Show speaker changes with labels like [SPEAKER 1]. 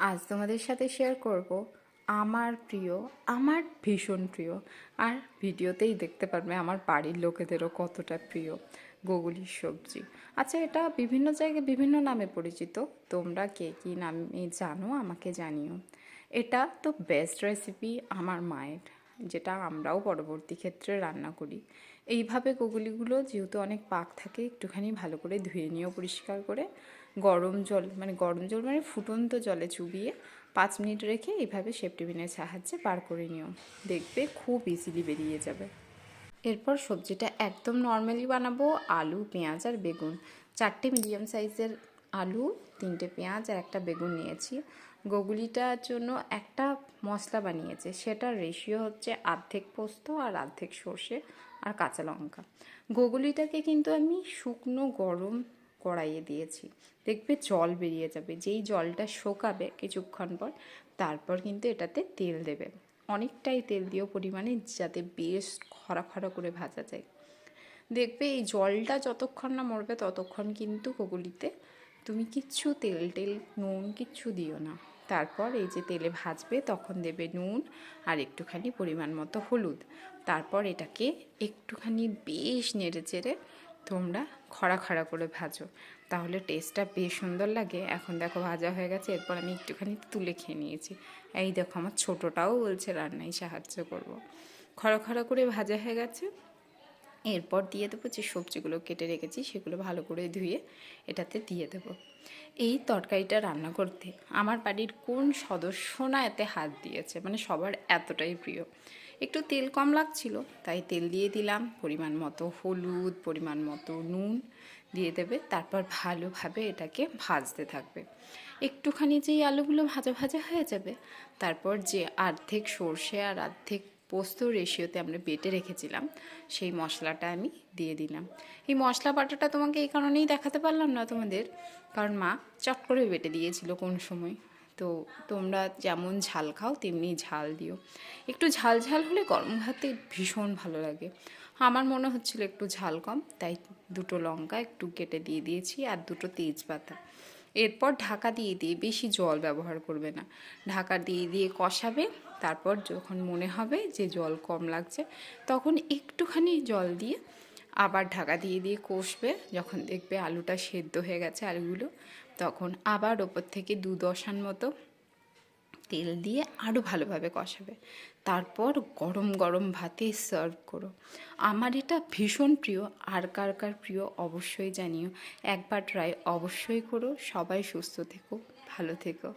[SPEAKER 1] আজ তোমাদের সাথে শেয়ার করব আমার প্রিয়, আমার ভীষণ প্রিয়। আর ভিডিওতেই দেখতে পারবে আমার বাড়ির লোকেদেরও কতটা প্রিয় গোগুলির সবজি। আচ্ছা এটা বিভিন্ন জায়গায় বিভিন্ন নামে পরিচিত। তোমরা কে কী নামে জানো আমাকে জানিও। এটা তো বেস্ট রেসিপি আমার মায়ের, যেটা আমরাও পরবর্তী ক্ষেত্রে রান্না করি। এইভাবে গোগুলিগুলো যেহেতু অনেক পাক থাকে, একটুখানি ভালো করে ধুয়ে নিও পরিষ্কার করে গরম জল মানে গরম জল মানে ফুটন্ত জলে চুবিয়ে পাঁচ মিনিট রেখে এইভাবে সেপটিবিনের সাহায্যে বার করে নিও। দেখবে খুব ইজিলি বেরিয়ে যাবে। এরপর সবজিটা একদম নর্মালি বানাবো, আলু, পেঁয়াজ আর বেগুন। চারটে মিডিয়াম সাইজের আলু, তিনটে পেঁয়াজ আর একটা বেগুন নিয়েছি। গোগুলিটার জন্য একটা মশলা বানিয়েছে, সেটার রেশিও হচ্ছে অর্ধেক পোস্ত আর অর্ধেক সর্ষে আর কাঁচা লঙ্কা। গোগুলিটাকে কিন্তু আমি শুকনো, গরম কড়াইয়ে দিয়েছি। দেখবে জল বেরিয়ে যাবে। যেই জলটা শোকাবে কিছুক্ষণ পর, তারপর কিন্তু এটাতে তেল দেবে। অনেকটাই তেল দিও পরিমাণে যাতে বেশ খরা খরা করে ভাজা যায়। দেখবে এই জলটা যতক্ষণ না মরবে, ততক্ষণ কিন্তু কগুলিতে তুমি কিচ্ছু তেল, টেল, নুন কিচ্ছু দিও না। তারপর এই যে তেলে ভাজবে, তখন দেবে নুন আর একটুখানি পরিমাণ মতো হলুদ। তারপর এটাকে একটুখানি বেশ নেড়ে চেড়ে তোমরা খরা খরা করে ভাজো। তাহলে টেস্টটা বেশ সুন্দর লাগে। এখন দেখো ভাজা হয়ে গেছে, এরপর আমি একটুখানি তুলে খেয়ে নিয়েছি। এই দেখো আমার ছোটোটাও বলছে রান্নায় সাহায্য করব। খরা খরা করে ভাজা হয়ে গেছে। এরপর দিয়ে দেবো যে সবজিগুলো কেটে রেখেছি, সেগুলো ভালো করে ধুয়ে এটাতে দিয়ে দেবো। এই তরকারিটা রান্না করতে আমার বাড়ির কোন সদস্য না এতে হাত দিয়েছে মানে সবার এতটাই প্রিয়। একটু তেল কম লাগছিল, তাই তেল দিয়ে দিলাম। পরিমাণ মতো হলুদ, পরিমাণ মতো নুন দিয়ে দেবে, তারপর ভালোভাবে এটাকে ভাজতে থাকবে। একটুখানি যেই আলুগুলো ভাজা ভাজা হয়ে যাবে, তারপর যে অর্ধেক সর্ষে আর অর্ধেক পোস্ত রেশিওতে আমরা বেটে রেখেছিলাম, সেই মশলাটা আমি দিয়ে দিলাম। এই মশলা বাটাটা তোমাকে এই কারণেই দেখাতে পারলাম না তোমাদের, কারণ মা চট করে বেটে দিয়েছিল কোন সময়। তো তোমরা যেমন ঝাল খাও, তেমনি ঝাল দিও। একটু ঝাল ঝাল হলে গরম ভাতে ভীষণ ভালো লাগে। আমার মনে হচ্ছিল একটু ঝাল কম, তাই দুটো লঙ্কা একটু কেটে দিয়ে দিয়েছি আর দুটো তেজপাতা। এরপর ঢাকা দিয়ে দিয়ে বেশি জল ব্যবহার করবে না। ঢাকা দিয়ে দিয়ে কষাবে, তারপর যখন মনে হবে যে জল কম লাগছে, তখন একটুখানি জল দিয়ে আবার ঢাকা দিয়ে দিয়ে কষবে। যখন দেখবে আলুটা সেদ্ধ হয়ে গেছে আলুগুলো তখন আবার ওপর থেকে দু দশান মতো তেল দিয়ে আরও ভালোভাবে কষাবে। তারপর গরম গরম ভাতে সার্ভ করো। আমার এটা ভীষণ প্রিয়। আর কার কার প্রিয় অবশ্যই জানিও। একবার ট্রাই অবশ্যই করো। সবাই সুস্থ থেকো, ভালো থেকো।